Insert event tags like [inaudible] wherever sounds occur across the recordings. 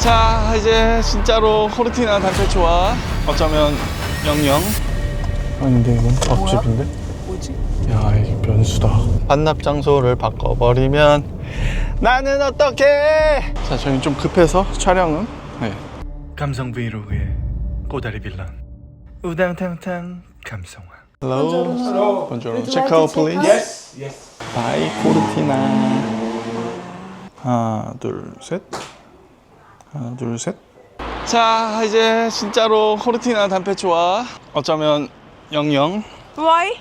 자 이제 진짜로 코르티나 단체 좋아. 어쩌면 영영. 아닌데 이건 밥집인데? 뭐지? 야 이게 변수다. 반납 장소를 바꿔버리면 나는 어떡해? 자 저희는 좀 급해서 촬영은? 네. 감성 브이로그의 꼬다리 빌런. 우당탕탕 감성화. Hello. Bonjour Check out please. Yes Yes. Bye 코르티나 하나 둘 셋 하나 둘 셋 자 이제 진짜로 코르티나 단체 좋아 어쩌면 영영 Why?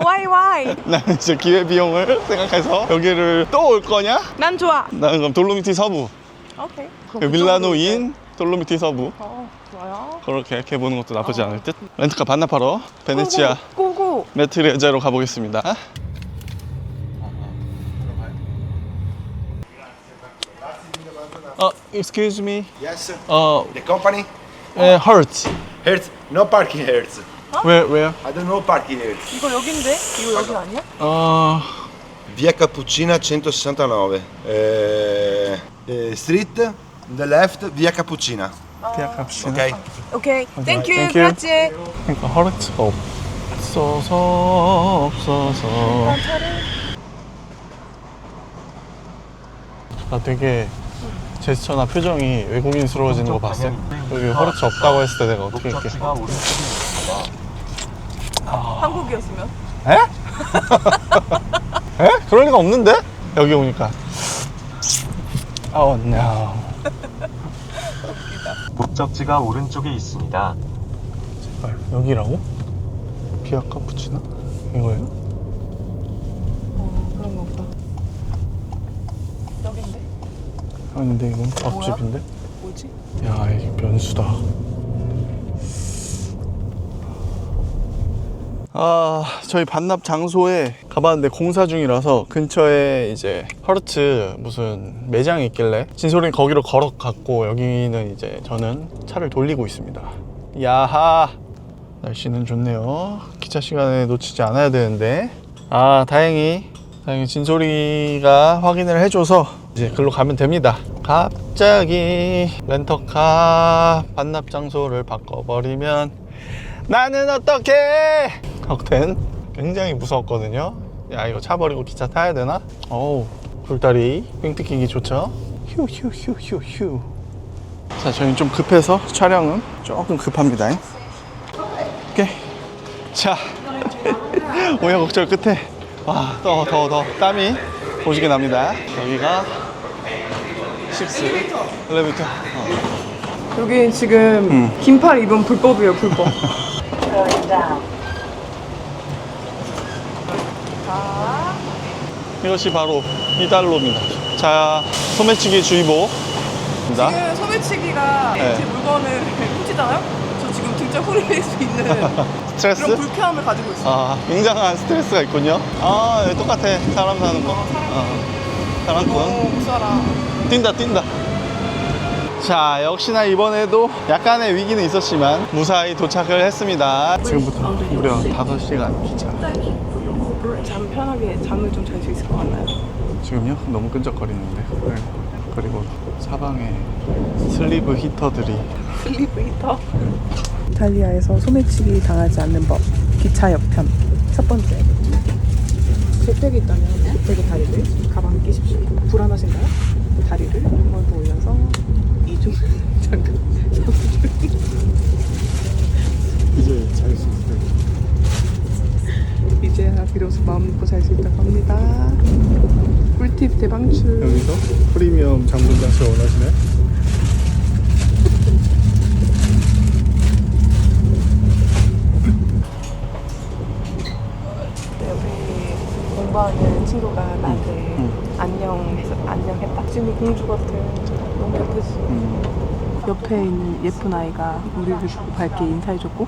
Why why? [laughs] 나는 이제 기회 비용을 생각해서 여기를 또 올 거냐? 난 좋아. 나는 그럼 돌로미티 서부 오케이. 그 밀라노인 돌로미티 서부 어 좋아요. 그렇게 이렇게 보는 것도 나쁘지 않을 듯 렌트카 반납하러 베네치아 고고. 메트레자로 가보겠습니다 어, excuse me Yes. 어, The company? uh, hurt Hertz. No parking Hertz. where, where? I don't know parking Hertz. 이거 여긴데? 이거 여기 아니야? 어, Via Cappuccina 169. Eh, eh, street, the left, via Cappuccina. 대학 갑시다 Ok? 오케이. Thank you. Thank you. 그렇지. 그러니까 허르츠가 없어서 없어서 나 되게 제스처나 표정이 외국인스러워지는 거 봤어? 여기 허르츠 없다고 했을 때 내가 어떻게 이렇게 한국이었으면. 에? 에? 그럴 리가 없는데? 여기 오니까 Oh no 목적지가 오른쪽에 있습니다. 제발 여기라고? 비아 카푸치나? 이거예요? 어 그런 거 보다. 여긴데? 아닌데 이건? 밥집인데? 뭐지? 야 이게 변수다. 아 저희 반납 장소에 가봤는데 공사 중이라서 근처에 이제 허르츠 무슨 매장이 있길래 진솔이 거기로 걸어갔고 여기는 이제 저는 차를 돌리고 있습니다. 야하! 날씨는 좋네요. 기차 시간에 놓치지 않아야 되는데. 아 다행히 다행히 진솔이가 확인을 해줘서 이제 글로 가면 됩니다. 갑자기 렌터카 반납 장소를 바꿔버리면 나는 어떡해 헉텐 굉장히 무서웠거든요. 야 이거 차 버리고 기차 타야 되나? 어우 굴다리 삥 뜯기기 좋죠? 휴휴휴휴휴. 자 저희는 좀 급해서 촬영은 조금 급합니다. 오케이. 자 [laughs] 우여곡절 끝에. 와더 더더 땀이 오지게 납니다. 여기가 6 엘리베이터 어. 여기 지금 음. 긴팔 입은 불법이에요 불법. [laughs] 이것이 바로 이달로입니다 자 소매치기 주의보입니다 지금 소매치기가 네. 제 물건을 훔치잖아요? 저 지금 등짝 후릴 수 있는 [laughs] 그런 스트레스? 불쾌함을 가지고 있어요. 아 굉장한 스트레스가 있군요 아 똑같아 사람 사는 거 어, 사람꾼 어, 못 살아. 뛴다 뛴다 자 역시나 이번에도 약간의 위기는 있었지만 무사히 도착을 했습니다 지금부터 무려 5시간 기차 잠 편하게 잠을 좀 잘 수 있을 것 같나요? 지금요? 너무 끈적거리는데 네. 그리고 사방에 슬리브 히터들이 슬리브 히터. 이탈리아에서 소매치기 당하지 않는 법. 기차 역편. 첫 번째. 재택이 있다면 재택의 다리를 가방에 끼십시오. 불안하신가요? 다리를 한 번 더 올려서 이중 잠깐 이제 잘 수 있어요 이제야 비로소 마음 놓고 잘 수 있다고 합니다. 꿀팁 대방출. 여기서 프리미엄 장군 장치 원하시나요? 여기 공부하는 친구가 나한테 음. 안녕해서 안녕했다. 지금 공주 같아. 너무 예쁘지. 음. 옆에 있는 예쁜 아이가 우리를 보고 밝게 인사해줬고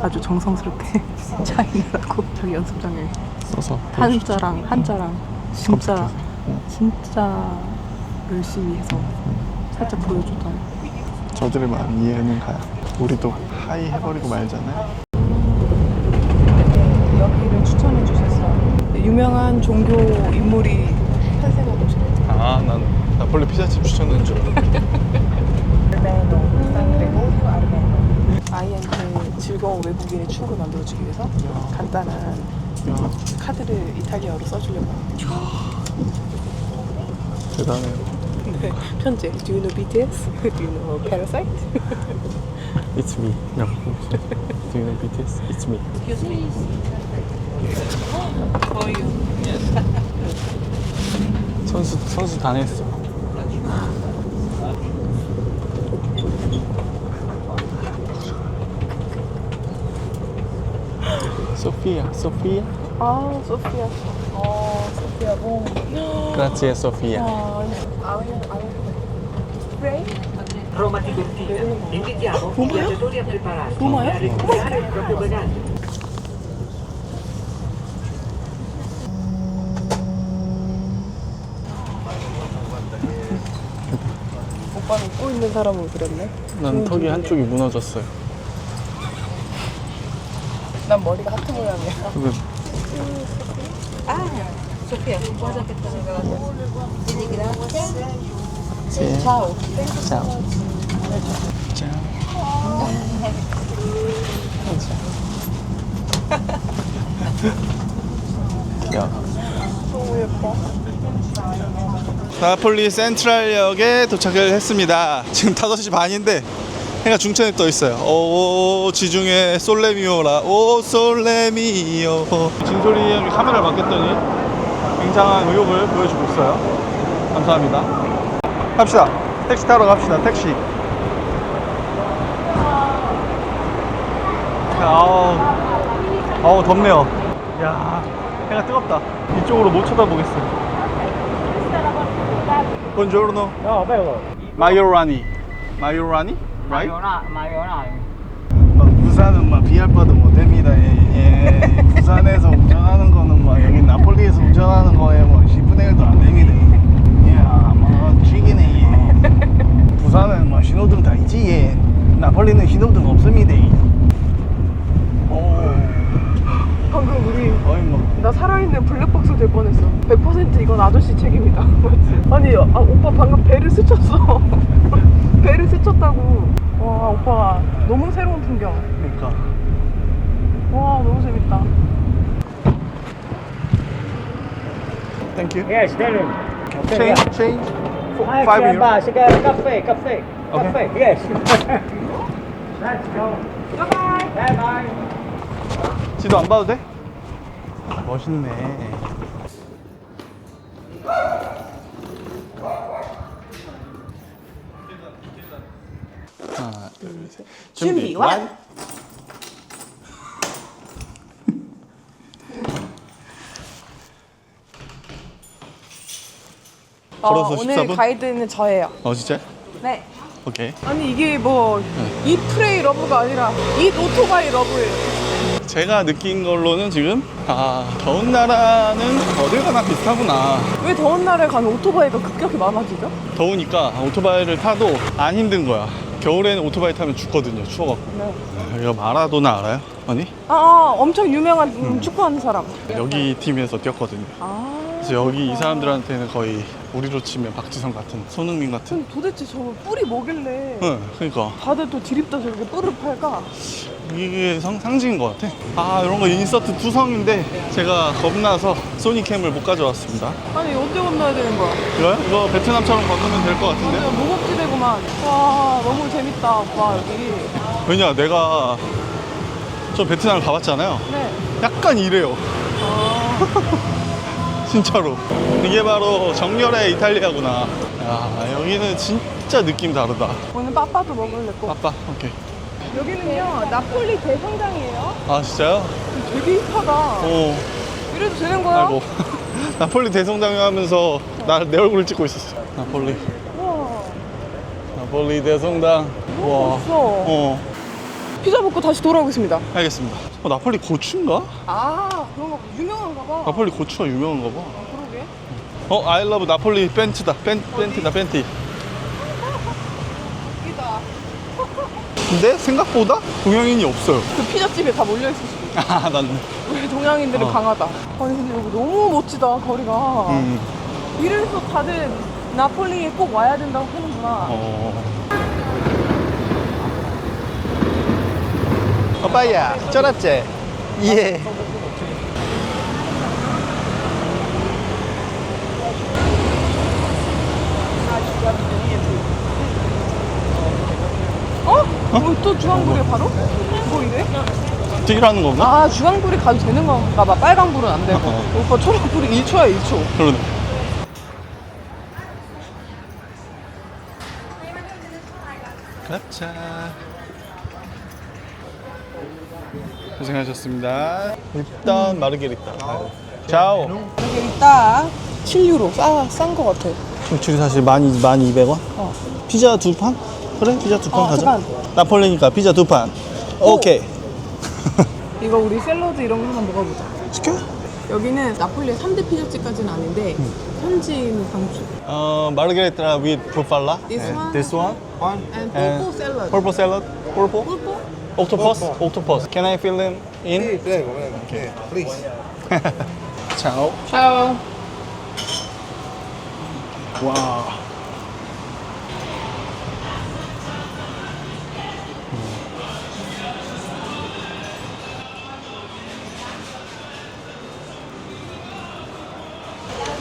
아주 정성스럽게 [laughs] 차이라고 자기 연습장에 써서 한자랑 한자랑 진짜 검색해서. 진짜 열심히 해서 살짝 보여줬다. 저들의 마음 이해는 가요. 우리도 하이 해버리고 말잖아요. 여기를 추천해 주셨어. 유명한 종교 인물이 탄생한 곳이래요. 아, 난 나폴리 피자집 추천하는 줄 알았는데. 아르메노, 산드레고, 아르메노. 아이한테 즐거운 외국인의 추억을 만들어주기 위해서 간단한 카드를 이탈리아어로 써주려고 합니다. 아. 대단해요. 네, 편지. Do you know BTS? [laughs] Do you know Parasite? [laughs] It's me. No. Do you know BTS? It's me. 선수 선수 당했어. 소피아, 소피아. 아, 소피아. 어, 봉. Grazie Sofia. 아? Roma Tiburtina. Invitiamo i viaggiatori a prepararsi e a eh? recuperare il proprio bagaglio. 오빠는 웃고 있는 사람으로 그렸네. 난 턱이 한쪽이 무너졌어요. 난 머리가 하트 모양이야. Ciao. 야. 너무 예뻐. 나폴리 센트럴역에 도착을 했습니다. 지금 5시 반인데 해가 중천에 떠 있어요. 오 지중해 솔레미오라 오 솔레미오. 진솔이 형이 카메라를 맡겼더니 굉장한 의욕을 보여주고 있어요. 감사합니다. 갑시다. 택시 타러 갑시다. 택시. 아우, 아우 덥네요. 야, 해가 뜨겁다. 이쪽으로 못 쳐다보겠어요. Buongiorno. No, bello. 마요라니. 마요라니? Right? 막 부산은 막 비할 바도 못 됩니다. 예, 예. 부산에서 운전하는 거는 막 여기 나폴리에서 운전하는 거에 뭐 10분의 1도 안 됩니다. 야, 뭐 쥐기네. 예. 부산은 뭐 신호등 다 있지. 예. 나폴리는 신호등 없습니다. 오, 방금 우리 거의 뭐나 살아있는 블랙박스 될 뻔했어. 100% 이건 아저씨 책임이다. 맞지? [laughs] 아니, 아, 오빠 방금 배를 스쳤어. [laughs] 배를 스쳤다고. 와, 오빠 너무 새로운 풍경. 그러니까. 와, 너무 재밌다. Thank you. Yes, tell him. Change, change. Hi, Five euro. Chiamba, cigar, caffè, caffè. Okay. Caffè, yes. Let's go. Bye-bye. Bye-bye. 지도 안 봐도 돼? 멋있네. 하나, 둘, 셋. 준비 완. 걸어서 어, 오늘 14분? 가이드는 저예요. 어 진짜? 네. 오케이. 아니 이게 뭐 이 프레이 러브가 아니라 이 오토바이 러브예요. 제가 느낀 걸로는 지금 아 더운 나라는 어딜 가나 비슷하구나. 왜 더운 날에 가면 오토바이가 급격히 많아지죠? 더우니까 오토바이를 타도 안 힘든 거야. 겨울에는 오토바이 타면 죽거든요. 추워갖고. 네. 여기가 마라도나 알아요? 아니? 아, 아 엄청 유명한 음, 축구하는 사람. 여기 팀에서 뛰었거든요. 아. 그래서 여기 이 사람들한테는 거의 우리로 치면 박지성 같은 손흥민 같은. 그럼 도대체 저 뿔이 뭐길래 응, 그러니까 다들 또 디립다 저렇게 뿔을 팔까? 이게 상, 상징인 것 같아. 아 이런 거 인서트 투성인데 제가 겁나서 소니캠을 못 가져왔습니다. 아니 언제 건너야 되는 거야? 이거요? 이거 베트남처럼 건너면 될 것 같은데? 완전 무법지대구만. 와 너무 재밌다 오빠 여기. 왜냐 내가 저 베트남 가봤잖아요. 네. 약간 이래요. 아. 진짜로. 이게 바로 정열의 이탈리아구나. 야 여기는 진짜 느낌 다르다. 오늘 빠빠도 먹을래 꼭. 아빠 오케이. 여기는요 나폴리 대성당이에요. 아 진짜요? 되게 힙하다. 어. 이래도 되는 거야? 아이고. [laughs] 나폴리 대성당 하면서 나 내 얼굴을 찍고 있었어. 나폴리. 우와. 나폴리 대성당. 와. 없어. 어. 피자 먹고 다시 돌아오겠습니다. 알겠습니다. 어, 나폴리 고추인가? 아 그런 거 유명한가 봐. 나폴리 고추가 유명한가 봐. 그러게. 어, I love 나폴리 벤트다. 벤, 벤트다, 벤티. 웃기다. 근데 생각보다 동양인이 없어요. 그 피자집에 다 몰려 있을 수도 있어. 아, 난. 우리 동양인들은 어. 강하다. 아니 근데 여기 너무 멋지다 거리가. 음. 이래서 다들 나폴리에 꼭 와야 된다고 하는구나. 어. 오빠야 쩔었지? 예 어? 어? 또 중앙불이 바로? 이래? 튀기라는 건가? 아 중앙불이 가도 되는 건가 봐 빨간불은 안 되고 오빠 초록불이 1초야 1초 그러네 가자 고생하셨습니다 일단 마르게리따 자오 이게 있다 7유로 싸, 싼거 같아 지금 사실 만, 만 200원? 어. 피자 두 판? 그래 피자 두 판 어, 가자 두 판. 나폴리니까 피자 두 판 오. 오케이 [laughs] 이거 우리 샐러드 이런 거 한번 먹어보자 시켜? 여기는 나폴리의 3대 피자집까지는 아닌데 현지인 방식 어, 마르게리따 with 부팔라 This one? This one? One. and And 뽀뽀 샐러 Octopus? Octopus Can I fill them in? prego, prego. Please. Ciao 샤오 와.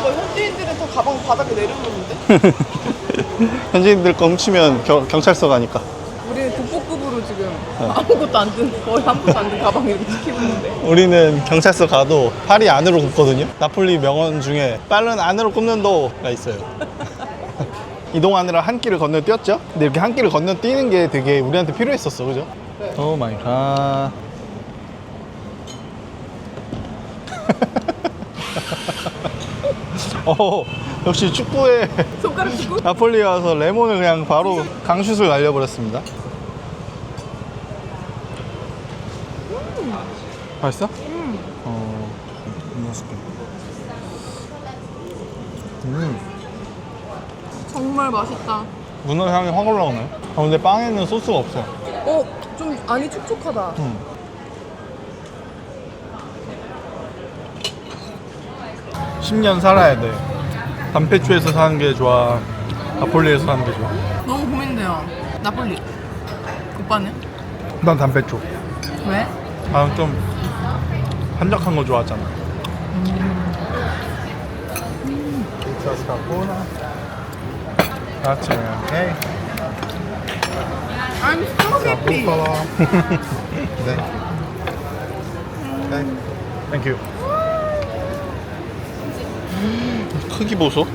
현지인들은 가방 바닥에 내려놓는데? 현지인들 거 훔치면 겨, 경찰서 가니까. 우리는 국보급으로 지금 아무것도 안 든, 거의 아무것도 안 든 가방 이렇게 지키고 있는데 우리는 경찰서 가도 팔이 안으로 굽거든요. 나폴리 명언 중에 빨은 안으로 굽는도가 있어요. [laughs] 이동하느라 한 끼를 건너 뛰었죠? 근데 이렇게 한 끼를 건너 뛰는 게 되게 우리한테 필요했었어, 그죠? 오 마이 갓. 어, 역시 축구에 손가락 짚고 [laughs] 나폴리 와서 레몬을 그냥 바로 강슛을 날려버렸습니다. 맛있어? 음. 어, 맛있게. 음, 정말 맛있다 문어 향이 확 올라오네. 아, 근데 빵에는 소스가 없어. 어? 좀 안이 촉촉하다 음. 10년 살아야 돼. 담배추에서 사는 게 좋아. 나폴리에서 사는 게 좋아. 너무 고민돼요 나폴리 오빠는? 난 담배추. 왜? 나는 좀 한적한 거 좋아하잖아. 오케이. I'm so happy [laughs] 네. 네. 땡큐. 크기 보소.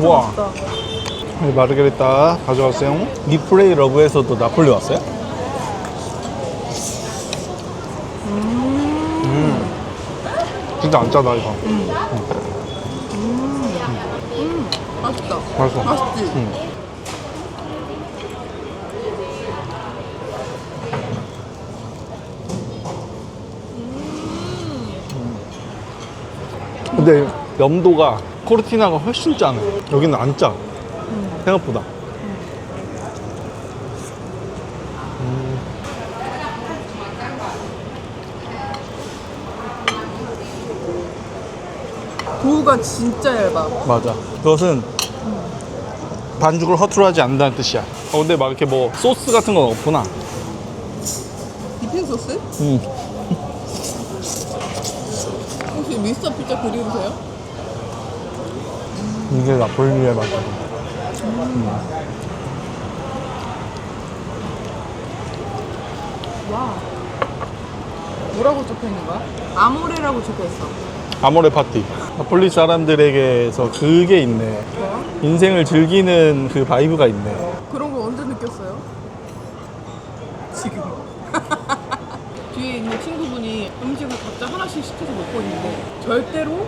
우와. 맛있다 네, 마르게리따 가져왔어요. 리프레이 러브에서도 나폴리 왔어요? 진짜 안 짜다 이거. 맛있다 맛있어. 맛있지? 응. 근데 염도가 코르티나가 훨씬 짜네. 여기는 안 짜. 생각보다. 도우가 진짜 얇아 맞아. 그것은 반죽을 허투루 하지 않는다는 뜻이야. 어, 근데 막 이렇게 뭐 소스 같은 건 없구나. 디핑 소스? 음. [laughs] 혹시 미스터 피자 그리우세요? 이게 나폴리의 맛이야. 와 뭐라고 적혀 있는 거야? 아모레라고 적혀 있어 아모레 파티. 나폴리 사람들에게서 그게 있네. 인생을 즐기는 그 바이브가 있네. 그런 거 언제 느꼈어요? 지금 [laughs] 뒤에 있는 친구분이 음식을 각자 하나씩 시켜서 먹고 있는데 절대로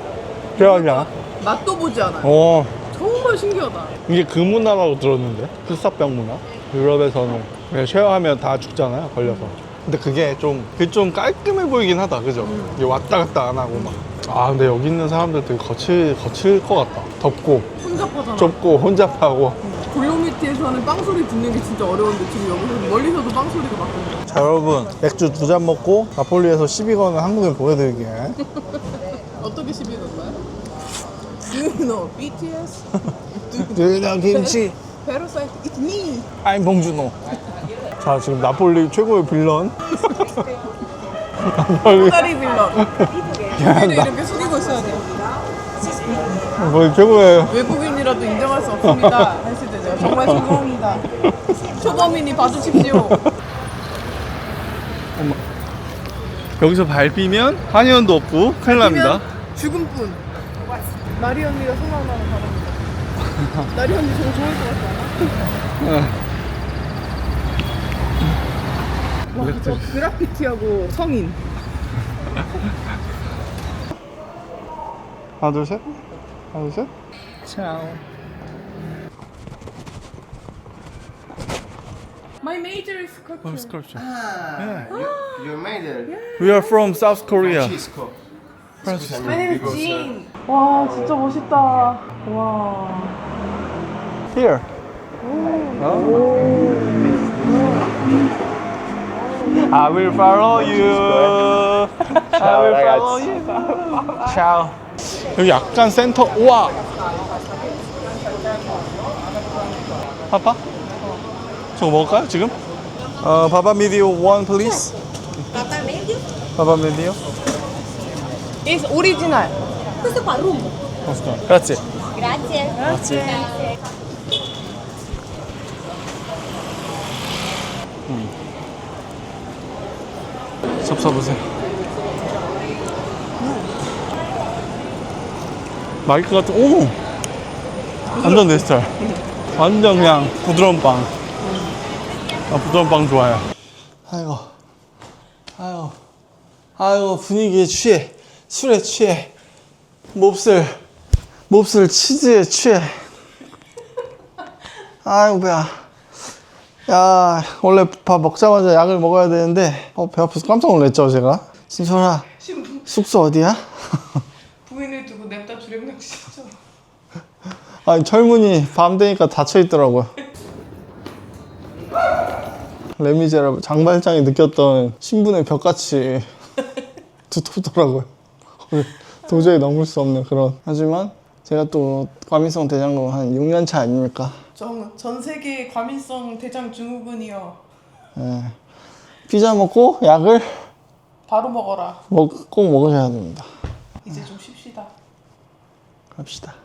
않아? 맛도 보지 않아요 어, 정말 신기하다 이게 그 문화라고 들었는데? 흑사병 문화? 유럽에서는 그냥 쉐어하면 다 죽잖아요, 걸려서. 근데 그게 좀, 그게 좀 깔끔해 보이긴 하다, 그죠? 이게 왔다 갔다 안 하고 막. 아, 근데 여기 있는 사람들 되게 거칠, 거칠 것 같다. 덥고, 혼잡하잖아 좁고, 혼잡하고. 골로미티에서 하는 빵소리 듣는 게 진짜 어려운데 지금 여기서 멀리서도 빵소리가 막 들려 자, 여러분. 맥주 두 잔 먹고, 나폴리에서 12건을 한국에 보내드릴게. [laughs] 어떻게 시비 건가요? [laughs] Do you know BTS? 들려 김치. Parasite, it's me! I'm 봉준호. 자 지금 나폴리 최고의 빌런 [laughs] 나폴리 다리 빌런. 고개를 이렇게 숙이고 있어야 돼요. 나폴리 최고의 외국인이라도 인정할 수 없습니다. [laughs] 했을 때죠. 정말 죄송합니다. 초범인이 봐주십시오. 여기서 밟히면 한의원도 없고 큰일 납니다 죽은 뿐. 나리 언니가 생각나는 바람이다. 나리 언니 저거 좋을 것 같지 않아? 와, 저 그라피티하고 성인. [laughs] 하나 둘셋 하나 둘셋 My major is culture. sculpture Ah, you, you made it. We are from South Korea Francisco. My name is Jean. 와, 진짜 멋있다. 와. Here I will follow you I will follow you Ciao 여기 약간 센터 우와 파파? 저거 먹을까요 지금? 어 바바 미디오 one please Papa medio. 바바 미디오 Is original. Questo qua rumbo. 그렇지 Grazie. 접사보세요 맛있을 것 같은 오! 완전 내 스타일. 완전 그냥 부드러운 빵. 아, 부드러운 빵 좋아해요 아이고. 아이고. 아이고 분위기에 취해. 술에 취해. 몹쓸 몹쓸 치즈에 취해. 아이고 배야. 야 원래 밥 먹자마자 약을 먹어야 되는데 어, 배 아파서 깜짝 놀랐죠 제가? 진솔아 숙소 어디야? [laughs] 부인을 두고 냅다 주렵나 싶죠. 아니 철문이 밤 되니까 닫혀 있더라고요. 레미제라블 장발장이 느꼈던 신분의 벽같이 두텁더라고요. 도저히 넘을 수 없는 그런. 하지만 제가 또 과민성 대장금 한 6년 차 아닙니까? 전, 전 세계 과민성 대장 증후군이요. 예. 피자 먹고 약을 바로 먹어라. 먹, 꼭 먹으셔야 됩니다. 이제 좀 쉽. 시다. 갑시다